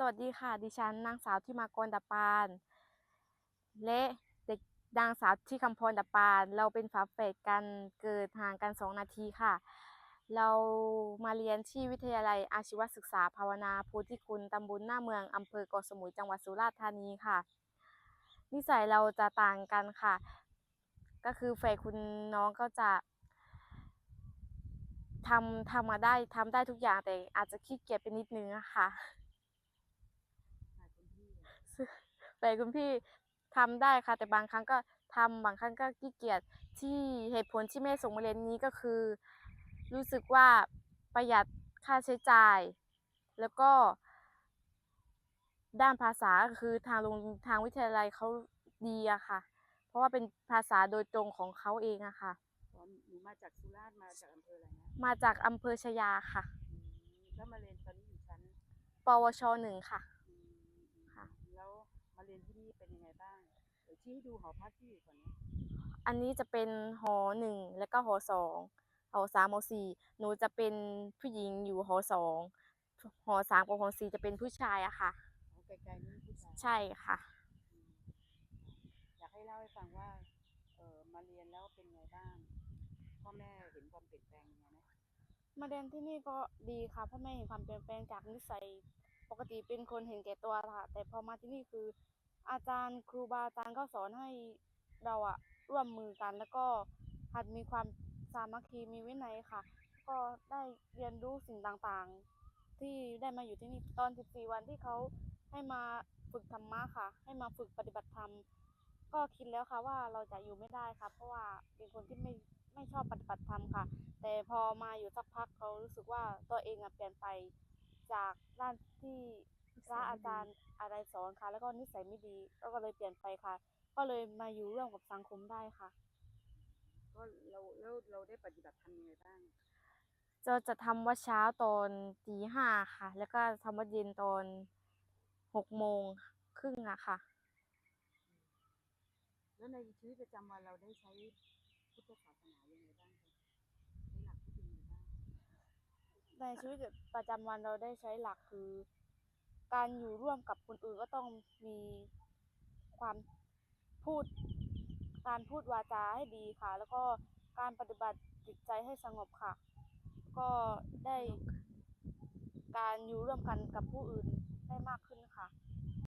สวัสดีค่ะ ดิฉันนางสาวที่มากรดับปาน และเด็กนางสาวที่คำพรดับปาน เราเป็นฝาแฝดกันเกิดห่างกัน2นาทีค่ะ เรามาเรียนที่วิทยาลัยอาชีวศึกษาภาวนาโพธิคุณตำบลหน้าเมืองอำเภอเกาะสมุยจังหวัดสุราษฎร์ธานีค่ะ นิสัยเราจะต่างกันค่ะ ก็คือแฝดคุณน้องก็จะทำทำมาได้ทำได้ทุกอย่างแต่อาจจะขี้เกียจไปนิดนึงอะค่ะ แต่คุณพี่ทำได้ค่ะ แต่บางครั้งก็ทำบางครั้งก็ขี้เกียจที่เหตุผลที่ไม่ส่งมาเรียนนี้ก็คือ รู้สึกว่าประหยัดค่าใช้จ่าย แล้วก็ ด้านภาษาก็คือทางโรงทางวิทยาลัยเขาดีอะค่ะ เพราะว่าเป็นภาษาโดยตรงของเขาเองอะค่ะตอนหนูมาจากสุราษฎร์มาจากอำเภออะไรนะมาจากอำเภอชยาค่ะอืมแล้วมาเรียนตอนนี้อยู่ชั้น ปวชหนึ่งค่ะ อืมอืม ค่ะ แล้วมาเรีย นที่นี่เป็นยังไงบ้างเดี๋ยวชี้ให้ดูหอพักที่อยู่ก่อนนะอันนี้จะเป็นหอหนึ่งแล้วก็หอสองหอสามหอสี่หนูจะเป็นผู้หญิงอยู่หอสองหอสามกับหอสี่จะเป็นผู้ชายอะค่ะของไกลๆนี่ผู้ชายใช่ค่ะอืมอยากให้เล่าให้ฟังว่าเออมาเรียนแล้วเป็นไงบ้างพ่อแม่เห็นความเปลี่ยนแปลงยังไงไหมมาเรียนที่นี่ก็ดีค่ะเพราะแม่เห็นความเปลี่ยนแปลงจากนิสัยปกติเป็นคนเห็นแก่ตัวค่ะ แต่พอมาที่นี่คือ อาจารย์ครูบาอาจารย์ก็สอนให้เราอะร่วมมือกัน แล้วก็หัดมีความสามัคคีมีวินัยค่ะ ก็ได้เรียนรู้สิ่งต่างๆ ที่ได้มาอยู่ที่นี่ตอน 14 วันที่เขาให้มาฝึกธรรมะค่ะ ให้มาฝึกปฏิบัติธรรม ก็คิดแล้วค่ะว่าเราจะอยู่ไม่ได้ค่ะ เพราะว่าเป็นคนที่ไม่ไม่ชอบปฏิบัติธรรมค่ะ แต่พอมาอยู่สักพักเขารู้สึกว่าตัวเองอะเปลี่ยนไปจากด้านที่ พระอาจารย์อะไรสอนค่ะ แล้วก็นิสัยไม่ดีแล้วก็เลยเปลี่ยนไปค่ะ ก็เลยมาอยู่ร่วมกับสังคมได้ค่ะ ก็เราแล้วเราได้ปฏิบัติธรรมยังไงบ้าง จะจะทำวัดเช้าตอนตีห้าค่ะ แล้วก็ทำวัดเย็นตอนหกโมงครึ่งอะค่ะ แล้วในชีวิตประจำวันเราได้ใช้พุทธศาสนายังไงบ้างคะใช้หลักที่เป็นยังไงบ้าง ในชีวิตประจำวันเราได้ใช้หลักคือ การอยู่ร่วมกับคนอื่นก็ต้องมีความพูด การพูดวาจาให้ดีค่ะ แล้วก็การปฏิบัติจิตใจให้สงบค่ะ ก็ได้การอยู่ร่วมกันกับผู้อื่นได้มากขึ้นค่ะ